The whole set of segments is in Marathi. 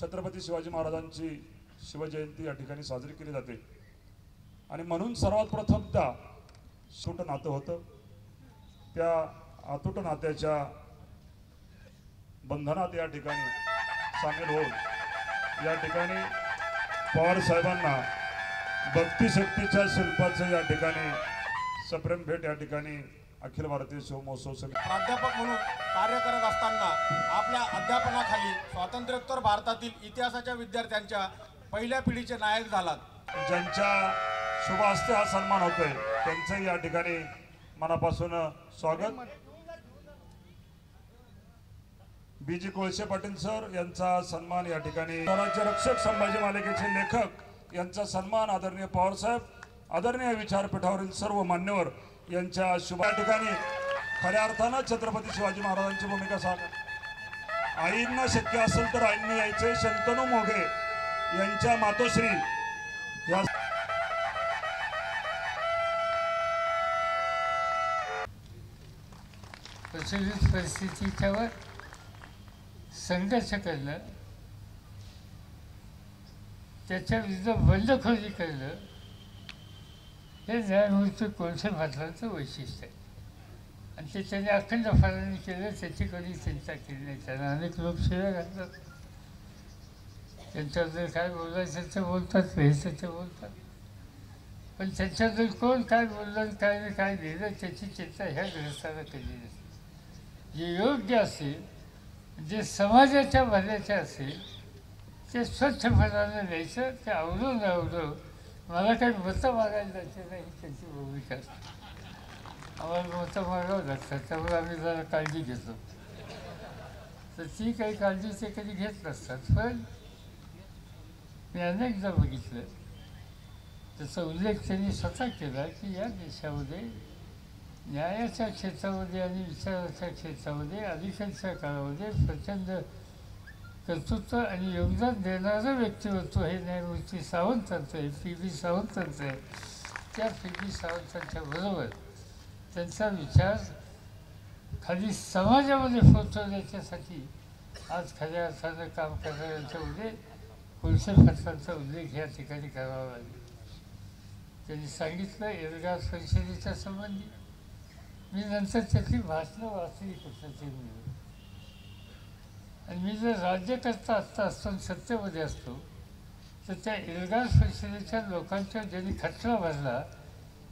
छत्रपती शिवाजी महाराजांची शिवजयंती या ठिकाणी साजरी केली जाते. आणि म्हणून सर्वात प्रथम त्या सुट नातं होतं. त्या अतूट नात्याच्या बंधनात या ठिकाणी सामील होऊन या ठिकाणी पवार साहेबांना भक्तिशक्तीच्या शिल्पाचं या ठिकाणी सप्रेम भेट या ठिकाणी अखिल भारतीय शिव महोत्सव समिती. प्राध्यापक म्हणून कार्य करत असताना आपल्या अध्यापनाखाली स्वातंत्र्योत्तर भारतातील इतिहासाच्या विद्यार्थ्यांच्या पहिल्या पिढीचे नायक झालात. ज्यांच्या शुभ हस्ते हा सन्मान होतोय त्यांचं या ठिकाणी मनापासून स्वागत. बीजी कोळसे पाटील सर यांचा सन्मान या ठिकाणी. स्वराज्य रक्षक संभाजी मालिकेचे लेखक यांचा सन्मान आदरणीय पवार साहेब. आदरणीय विचारपीठावरील सर्व मान्यवर यांच्या शुभ या ठिकाणी. खऱ्या अर्थानं छत्रपती शिवाजी महाराजांची भूमिका सांग. आईंना शक्य असेल तर आईंनी यायचे शंतनू मोघे यांच्या मातोश्री या प्रचलित परिस्थितीच्यावर संघर्ष करणं त्याच्या विरुद्ध बंडखोरी करणं हे ज्ञानमूर्ती कोळसे महाराजांचं वैशिष्ट्य आहे? आणि ते त्यांनी अखंड फराने केलं त्याची कधी चिंता केली नाही. त्यांना अनेक लोक शिव्या घालतात त्यांच्याबद्दल काय बोलायचं ते बोलतात व्हायचं ते बोलतात. पण त्यांच्याबद्दल कोण काय बोललं काय नाही काय लिहिलं त्याची चिंता ह्या ग्रस्ताला केली नसते जे योग्य असेल जे समाजाच्या भल्याचे असेल ते स्वच्छ स्वच्छपणानं द्यायचं ते आवडून आवडून मला काही मत मागायला जायचं नाही त्याची भूमिका आम्हाला मतं मागावं लागतात त्यामुळे आम्ही जरा काळजी घेतो. तर ती काही काळजी ते कधी घेत नसतात पण मी अनेकदा बघितलं. त्याचा उल्लेख त्यांनी स्वतः केला की या देशामध्ये न्यायाच्या क्षेत्रामध्ये आणि विचाराच्या क्षेत्रामध्ये अलीकडच्या काळामध्ये प्रचंड कर्तृत्व आणि योगदान देणारं व्यक्तिमत्व हे न्यायमूर्ती सावंतांचं आहे पी बी सावंतांचं आहे. त्या पी बी सावंतांच्या बरोबर त्यांचा विचार खाली समाजामध्ये पोचवण्याच्यासाठी आज खऱ्या अर्थानं काम करणाऱ्यांच्यामध्ये कोळसे फटकांचा उल्लेख या ठिकाणी करावा लागेल. त्यांनी सांगितलं एरगाव परिषदेच्या संबंधी. मी नंतर त्याची भाषणं वाचली कुठलं मी आणि मी जर राज्यकर्ता असता असतो आणि सत्तेमध्ये असतो तर त्या एल्गार परिषदेच्या लोकांच्या ज्यांनी खटला भरला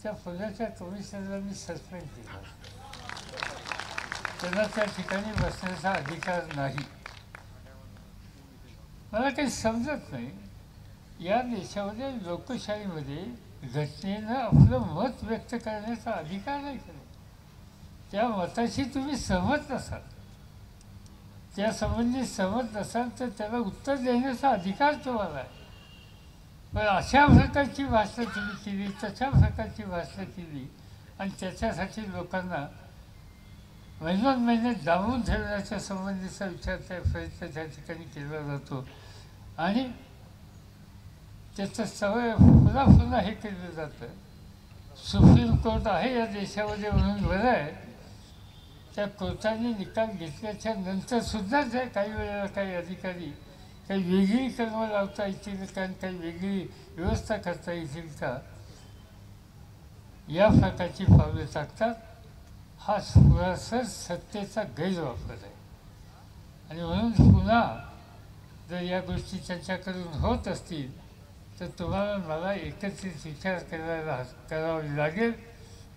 त्या पुण्याच्या कमिशनरला मी सस्पेंड केला. त्यांना त्या ठिकाणी बसण्याचा अधिकार नाही. मला काही समजत नाही. या देशामध्ये लोकशाहीमध्ये घटनेनं आपलं मत व्यक्त करण्याचा अधिकार नाही खरं त्या मताशी तुम्ही सहमत नसाल. त्या समज नसाल तर त्याला उत्तर देण्याचा अधिकार तुम्हाला आहे. पण अशा प्रकारची भाषा तुम्ही केली तशा प्रकारची भाषणं केली आणि त्याच्यासाठी लोकांना महिन्यात महिने दाबून ठेवण्याच्या संबंधीचा विचार त्या प्रयत्न त्या ठिकाणी केला जातो. आणि त्याचं सवय पुन्हा पुन्हा हे केलं जातं. सुप्रीम कोर्ट आहे या देशामध्ये म्हणून बरं आहे. त्या कोर्टाने निकाल घेतल्याच्या नंतरसुद्धा जर काही वेळेला काही अधिकारी काही वेगळी कर्म लावता येतील का आणि काही वेगळी व्यवस्था करता येतील का या प्रकारची पावले टाकतात. हा सुरासर सत्तेचा गैरवापर आहे. आणि म्हणून पुन्हा जर या गोष्टी त्यांच्याकडून होत असतील तर तुम्हाला मला एकत्रित विचार करायला करावा लागेल.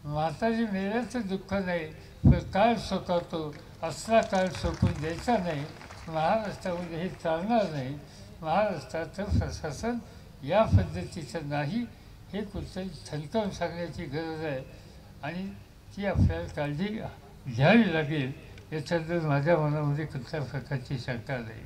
माताजी मेल्याचं दुःख नाही काळ सोकावतो असला काळ सोकून द्यायचा नाही. महाराष्ट्रामध्ये हे चालणार नाही. महाराष्ट्राचं प्रशासन या पद्धतीचं नाही हे कुठेतरी ठणकावून सांगण्याची गरज आहे. आणि ती आपल्याला काळजी घ्यावी लागेल याच्याबद्दल माझ्या मनामध्ये कुठल्या प्रकारची शंका नाही.